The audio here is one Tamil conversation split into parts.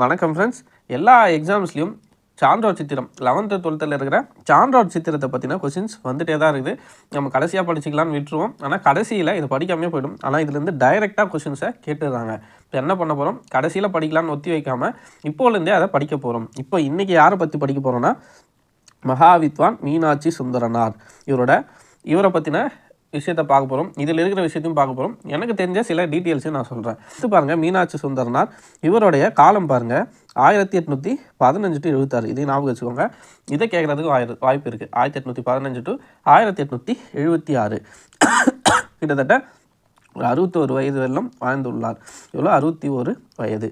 வணக்கம் ஃப்ரெண்ட்ஸ் எல்லா எக்ஸாம்ஸ்லையும் சான்றோர் சித்திரம் லெவன்த்து டுவெல்த்தில் இருக்கிற சான்றோர் சித்திரத்தை பற்றின கொஷின்ஸ் வந்துட்டே தான் இருக்குது. நம்ம கடைசியாக படிச்சிக்கலான்னு விட்டுருவோம். ஆனால் கடைசியில் இது படிக்காமே போயிடும். ஆனால் இதுலேருந்து டைரெக்டாக கொஷின்ஸை கேட்டுடுறாங்க. இப்போ என்ன பண்ண போகிறோம் கடைசியில் படிக்கலாம்னு ஒத்தி வைக்காமல் இப்போலேருந்தே அதை படிக்க போகிறோம் இப்போ இன்றைக்கி யாரை பற்றி படிக்க போகிறோன்னா மகாவித்வான் மீனாட்சி சுந்தரனார். இவரோட இவரை பற்றின விஷயத்த பார்க்க போகிறோம் இதில் இருக்கிற விஷயத்தையும் பார்க்க போகிறோம் எனக்கு தெரிஞ்ச சில டீட்டெயில்ஸையும் நான் சொல்கிறேன் இது பாருங்கள் மீனாட்சி சுந்தரனார். இவருடைய காலம் பாருங்கள் ஆயிரத்தி எட்நூற்றி பதினஞ்சு டு எழுபத்தாறு இதையும் ஞாபகம் வச்சுக்கோங்க. இதை கேட்குறதுக்கு வாய் வாய்ப்பு இருக்குது ஆயிரத்தி எட்நூற்றி பதினஞ்சு டு ஆயிரத்தி எட்நூற்றி எழுபத்தி ஆறு. கிட்டத்தட்ட ஒரு அறுபத்தோரு வயது வெள்ளம் வாழ்ந்துள்ளார். இவ்வளோ அறுபத்தி ஒரு வயது.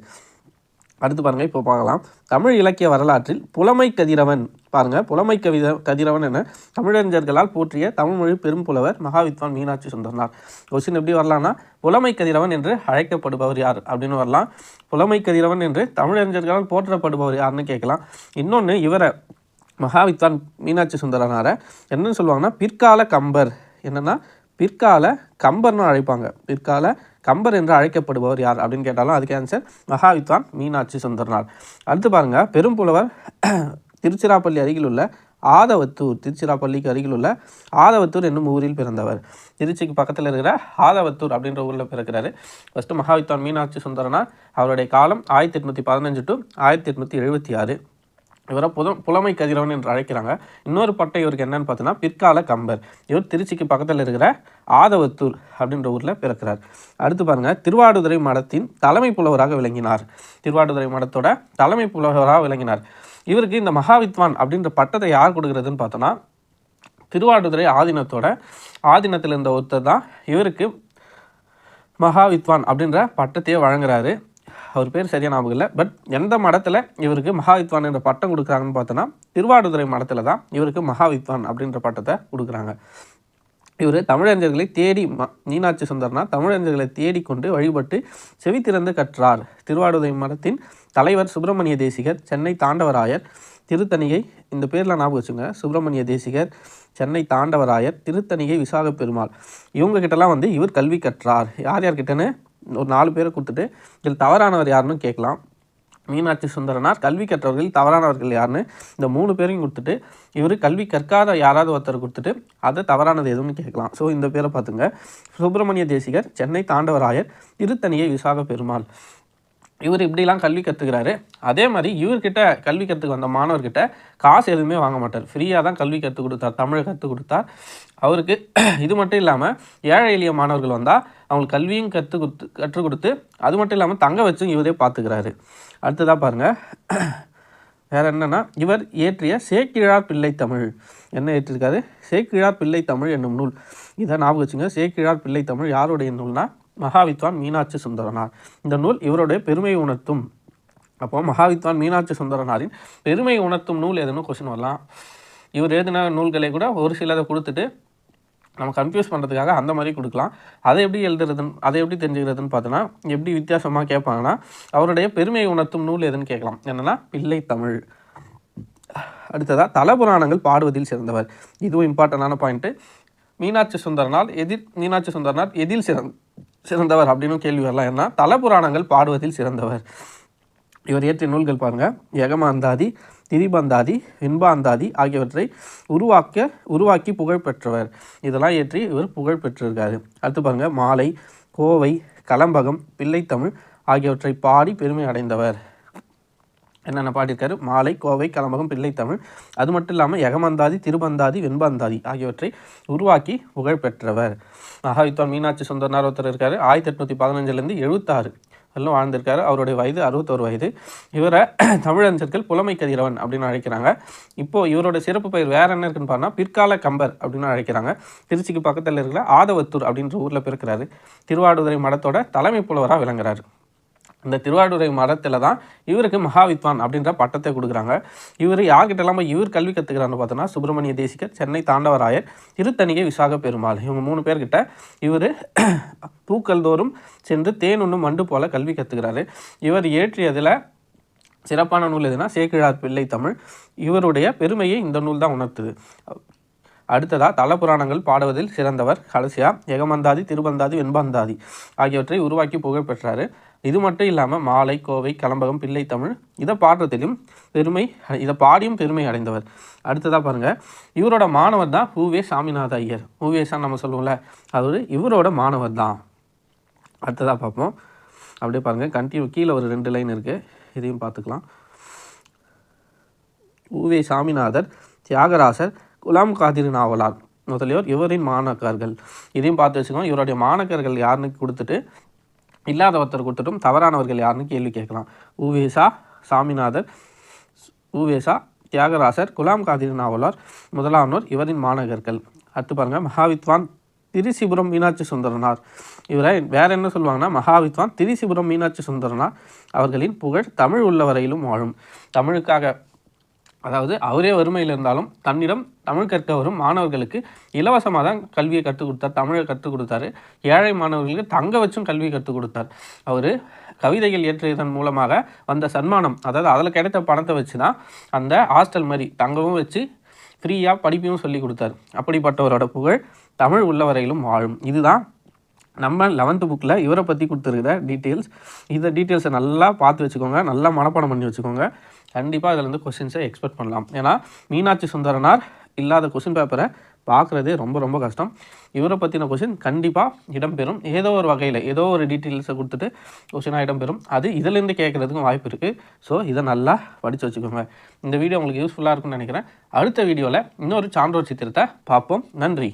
அடுத்து பாருங்க இப்போ பார்க்கலாம். தமிழ் இலக்கிய வரலாற்றில் புலமை கதிரவன். பாருங்கள் புலமை கவித கதிரவன் என தமிழறிஞர்களால் போற்றிய தமிழ்மொழி பெரும் புலவர் மகாவித்வான் மீனாட்சி சுந்தரனார். கொஸ்டின் எப்படி வரலாம்னா புலமை கதிரவன் என்று அழைக்கப்படுபவர் யார் அப்படின்னு வரலாம். புலமை கதிரவன் என்று தமிழறிஞர்களால் போற்றப்படுபவர் யாருன்னு கேட்கலாம். இன்னொன்று இவரை மகாவித்வான் மீனாட்சி சுந்தரனாரை என்னன்னு சொல்லுவாங்கன்னா பிற்கால கம்பர். என்னென்னா பிற்கால கம்பர்னு அழைப்பாங்க. பிற்கால கம்பர் என்று அழைக்கப்படுபவர் யார் அப்படின்னு கேட்டாலும் அதுக்கு ஆன்சர் மகாவித்வான் மீனாட்சி சுந்தரனார். அடுத்து பாருங்கள் பெரும்புலவர் திருச்சிராப்பள்ளி அருகில் உள்ள ஆதவத்தூர். திருச்சிராப்பள்ளிக்கு அருகில் உள்ள ஆதவத்தூர் என்னும் ஊரில் பிறந்தவர். திருச்சிக்கு பக்கத்தில் இருக்கிற ஆதவத்தூர் அப்படின்ற ஊரில் பிறக்கிறாரு. ஃபஸ்ட்டு மகாவித்வான் மீனாட்சி சுந்தரனார். அவருடைய காலம் ஆயிரத்தி எட்நூற்றி பதினஞ்சு டு ஆயிரத்தி எட்நூற்றி எழுபத்தி ஆறு. இவரை புத புலமை கதிரவன் என்று அழைக்கிறாங்க. இன்னொரு பட்டை இவருக்கு என்னன்னு பார்த்தோன்னா பிற்கால கம்பர். இவர் திருச்சிக்கு பக்கத்தில் இருக்கிற ஆதவத்தூர் அப்படின்ற ஊரில் பிறக்கிறார். அடுத்து பாருங்கள் திருவாடுதுறை மடத்தின் தலைமை புலவராக விளங்கினார். திருவாடுதுறை மடத்தோட தலைமை புலவராக விளங்கினார். இவருக்கு இந்த மகாவித்வான் அப்படின்ற பட்டத்தை யார் கொடுக்குறதுன்னு பார்த்தோன்னா திருவாடுதுறை ஆதீனத்தோட ஆதீனத்தில் இருந்த ஒருத்தர் தான் இவருக்கு மகாவித்வான் அப்படின்ற பட்டத்தையே வழங்குறாரு. அவர் பேர் சரியா ஞாபகம் இல்லை. பட் எந்த மடத்தில் இவருக்கு மகாவித்வான் என்ற பட்டம் கொடுக்குறாங்கன்னு பார்த்தோன்னா திருவாடுதுறை மடத்தில் தான் இவருக்கு மகாவித்வான் அப்படின்ற பட்டத்தை கொடுக்குறாங்க. இவர் தமிழறிஞர்களை தேடி ம மீனாட்சி சுந்தர்னா தமிழறிஞர்களை தேடிக்கொண்டு வழிபட்டு செவித்திறந்து கற்றார். திருவாடுதுறை மடத்தின் தலைவர் சுப்பிரமணிய தேசிகர் சென்னை தாண்டவராயர் திருத்தணிகை இந்த பேரில் ஞாபகம் வச்சுங்க. சுப்பிரமணிய தேசிகர் சென்னை தாண்டவராயர் திருத்தணிகை விசாக பெருமாள் இவங்க கிட்டலாம் வந்து இவர் கல்வி கற்றார். யார் யார்கிட்டன்னு? ஒரு நாலு பேரை கொடுத்துட்டு இதில் தவறானவர் யாருன்னு கேட்கலாம். மீனாட்சி சுந்தரனார் கல்வி கற்றவர்கள் தவறானவர்கள் யாருன்னு இந்த மூணு பேரையும் கொடுத்துட்டு இவர் கல்வி கற்காத யாராவது ஒருத்தர் கொடுத்துட்டு அதை தவறானது எதுன்னு கேட்கலாம். ஸோ இந்த பேரை பார்த்துங்க. சுப்பிரமணிய தேசிகர் சென்னை தாண்டவராயர் திருத்தணியை விசாக பெருமாள். இவர் இப்படிலாம் கல்வி கற்றுக்கிறாரு அதே மாதிரி இவர்கிட்ட கல்வி கற்றுக்கு வந்த மாணவர்கிட்ட காசு எதுவுமே வாங்க மாட்டார். ஃப்ரீயாக தான் கல்வி கற்றுக் கொடுத்தார் தமிழை கற்றுக் கொடுத்தார். அவருக்கு இது மட்டும் இல்லாமல் ஏழை எளிய மாணவர்கள் வந்தால் அவங்களுக்கு கல்வியும் கற்றுக் கொடுத்து கற்றுக் கொடுத்து அது மட்டும் இல்லாமல் தங்க வச்சும் இவரே பார்த்துக்கிறாரு அடுத்ததாக பாருங்கள் வேறு என்னென்னா இவர் இயற்றிய சேக்கிழார் பிள்ளை தமிழ். என்ன ஏற்றிருக்காரு சேக்கிழார் பிள்ளை தமிழ் என்னும் நூல். இதை ஞாபகம் வச்சுங்க சேக்கிழார் பிள்ளை தமிழ் யாருடைய நூல்னா? மகாவித்வான் மீனாட்சி சுந்தரனார். இந்த நூல் இவருடைய பெருமையை உணர்த்தும். அப்போ மகாவித்வான் மீனாட்சி சுந்தரனாரின் பெருமை உணர்த்தும் நூல் எதுன்னு கொஸ்டின் வரலாம். இவர் எழுதின நூல்களை கூட ஒரு சிலதை கொடுத்துட்டு நம்ம கன்ஃபியூஸ் பண்ணுறதுக்காக அந்த மாதிரி கொடுக்கலாம். அதை எப்படி எழுதுறதுன்னு அதை எப்படி தெரிஞ்சுக்கிறதுன்னு பார்த்தோன்னா எப்படி வித்தியாசமாக கேட்பாங்கன்னா அவருடைய பெருமையை உணர்த்தும் நூல் எதுன்னு கேட்கலாம். என்னென்னா பிள்ளை தமிழ். அடுத்ததாக தலபுராணங்கள் பாடுவதில் சிறந்தவர். இதுவும் இம்பார்ட்டண்டான பாயிண்ட்டு மீனாட்சி சுந்தரனால் எதிர் மீனாட்சி சுந்தரனால் எதில் சிறந் சிறந்தவர் அப்படின்னு கேள்வி வரலாம். ஏன்னா தலபுராணங்கள் பாடுவதில் சிறந்தவர். இவர் இயற்றிய நூல்கள் பாருங்கள் யகமாந்தாதி திரிபந்தாதி விண்பாந்தாதி ஆகியவற்றை உருவாக்க உருவாக்கி புகழ் பெற்றவர். இதெல்லாம் ஏற்றி இவர் புகழ் பெற்றிருக்காரு. அடுத்து பாருங்கள் மாலை கோவை கலம்பகம் பிள்ளைத்தமிழ் ஆகியவற்றை பாடி பெருமை அடைந்தவர். என்னென்ன பாடியிருக்காரு? மாலை கோவை கலம்பகம் பிள்ளைத்தமிழ். அது மட்டும் இல்லாமல் எகமந்தாதி திருபந்தாதி வெண்பந்தாதி ஆகியவற்றை உருவாக்கி புகழ் பெற்றவர். மகாவித்வான் மீனாட்சி சுந்தரனார் ஒருத்தர் இருக்காரு. ஆயிரத்தி எட்நூற்றி பதினஞ்சுலேருந்து எழுபத்தாறு எல்லாம் வாழ்ந்திருக்காரு அவருடைய வயது அறுபத்தோரு வயது. இவரை தமிழஞ்சர்கள் புலமை கதிரவன் அப்படின்னு அழைக்கிறாங்க. இப்போது இவரோட சிறப்பு பெயர் வேறு என்ன இருக்குன்னு பார்த்தா பிற்கால கம்பர் அப்படின்னு அழைக்கிறாங்க. திருச்சிக்கு பக்கத்தில் இருக்கிற ஆதவத்தூர் அப்படின்ற ஊரில் பிறக்கிறாரு. திருவாடுதுறை மடத்தோட தலைமை புலவராக விளங்குறாரு. இந்த திருவாரூரை மரத்தில் தான் இவருக்கு மகாவித்வான் அப்படின்ற பட்டத்தை கொடுக்குறாங்க. இவர் யார்கிட்ட இல்லாமல் இவர் கல்வி கற்றுக்கிறான்னு பார்த்தோன்னா சுப்பிரமணிய தேசிகர் சென்னை தாண்டவராயர் திருத்தணிகை விசாக பெருமாள். இவங்க மூணு பேர்கிட்ட இவர் பூக்கள் தோறும் சென்று தேன் உண்ணும் மண்டு போல கல்வி கற்றுக்கிறாரு இவர் இயற்றியதில் சிறப்பான நூல் எதுனா சேக்கிழார் பிள்ளை தமிழ். இவருடைய பெருமையை இந்த நூல் தான் உணர்த்துது. அடுத்ததாக தலபுராணங்கள் பாடுவதில் சிறந்தவர் கலசியா எகமந்தாதி திருபந்தாதி வெண்பந்தாதி ஆகியவற்றை உருவாக்கி புகழ் பெற்றார். இது மட்டும் இல்லாமல் மாலை கோவை கலம்பகம் பிள்ளை தமிழ் இதை பாடுறதிலும் பெருமை இதை பாடியும் பெருமை அடைந்தவர். அடுத்ததாக பாருங்கள் இவரோட மாணவர் தான் ஹூவே சாமிநாத ஐயர். ஹூவேஷா நம்ம சொல்லுவோம்ல அவர் இவரோட மாணவர் தான். அடுத்ததாக பார்ப்போம். அப்படியே பாருங்கள் கண்டினியூ கீழே ஒரு ரெண்டு லைன் இருக்குது இதையும் பார்த்துக்கலாம். ஊவே சாமிநாதர் தியாகராசர் குலாம் காதிர் நாவலார் முதலியோர் இவரின் மாணாக்கர்கள். இதையும் பார்த்து வச்சுக்கோங்க. இவருடைய மாணக்கர்கள் யாருன்னு கொடுத்துட்டு இல்லாத ஒருத்தர் கொடுத்துட்டும் தவறானவர்கள் யாருன்னு கேள்வி கேட்கலாம். உவேசா சாமிநாதர் உவேசா தியாகராசர் குலாம் காதிர் நாவலார் முதலானோர் இவரின் மாணகர்கள். அடுத்து பாருங்கள் மகாவித்வான் திரிசிபுரம் மீனாட்சி சுந்தரனார். இவரை வேற என்ன சொல்லுவாங்கன்னா மகாவித்வான் திரிசிபுரம் மீனாட்சி சுந்தரனார். அவர்களின் புகழ் தமிழ் உள்ளவரையிலும் வாழும். தமிழுக்காக அதாவது அவரே வறுமையில் இருந்தாலும் தன்னிடம் தமிழ் கற்க வரும் மாணவர்களுக்கு இலவசமாக தான் கல்வியை கற்றுக் கொடுத்தார் தமிழை கற்றுக் கொடுத்தாரு. ஏழை மாணவர்களுக்கு தங்க வச்சும் கல்வியை கற்றுக் கொடுத்தார். அவர் கவிதைகள் இயற்றியதன் மூலமாக வந்த சன்மானம் அதாவது அதில் கிடைத்த பணத்தை வச்சு தான் அந்த ஹாஸ்டல் மாதிரி தங்கவும் வச்சு ஃப்ரீயாக படிப்பையும் சொல்லி கொடுத்தார். அப்படிப்பட்டவரோட புகழ் தமிழ் உள்ளவரையிலும் வாழும். இதுதான் நம்ம லெவன்த்து புக்கில் இவரை பற்றி கொடுத்துருக்குற டீட்டெயில்ஸ் இந்த டீட்டெயில்ஸை நல்லா பார்த்து வச்சுக்கோங்க. நல்லா மனப்பாடம் பண்ணி வச்சுக்கோங்க. கண்டிப்பாக இதில் இருந்து கொஸ்டின்ஸை எக்ஸ்பெக்ட் பண்ணலாம். ஏன்னா மீனாட்சி சுந்தரனார் இல்லாத கொஸ்டின் பேப்பரை பார்க்குறதே ரொம்ப ரொம்ப கஷ்டம். இவரை பற்றின கொஸ்டின் கண்டிப்பாக இடம்பெறும். ஏதோ ஒரு வகையில் ஏதோ ஒரு டீட்டெயில்ஸை கொடுத்துட்டு கொஸ்டினாக இடம்பெறும். அது இதிலேருந்து கேட்குறதுக்கும் வாய்ப்பு இருக்குது ஸோ இதை நல்லா படித்து வச்சுக்கோங்க. இந்த வீடியோ உங்களுக்கு யூஸ்ஃபுல்லாக இருக்கும்னு நினைக்கிறேன். அடுத்த வீடியோவில் இன்னொரு சான்றோர் சித்திரத்தை பார்ப்போம். நன்றி.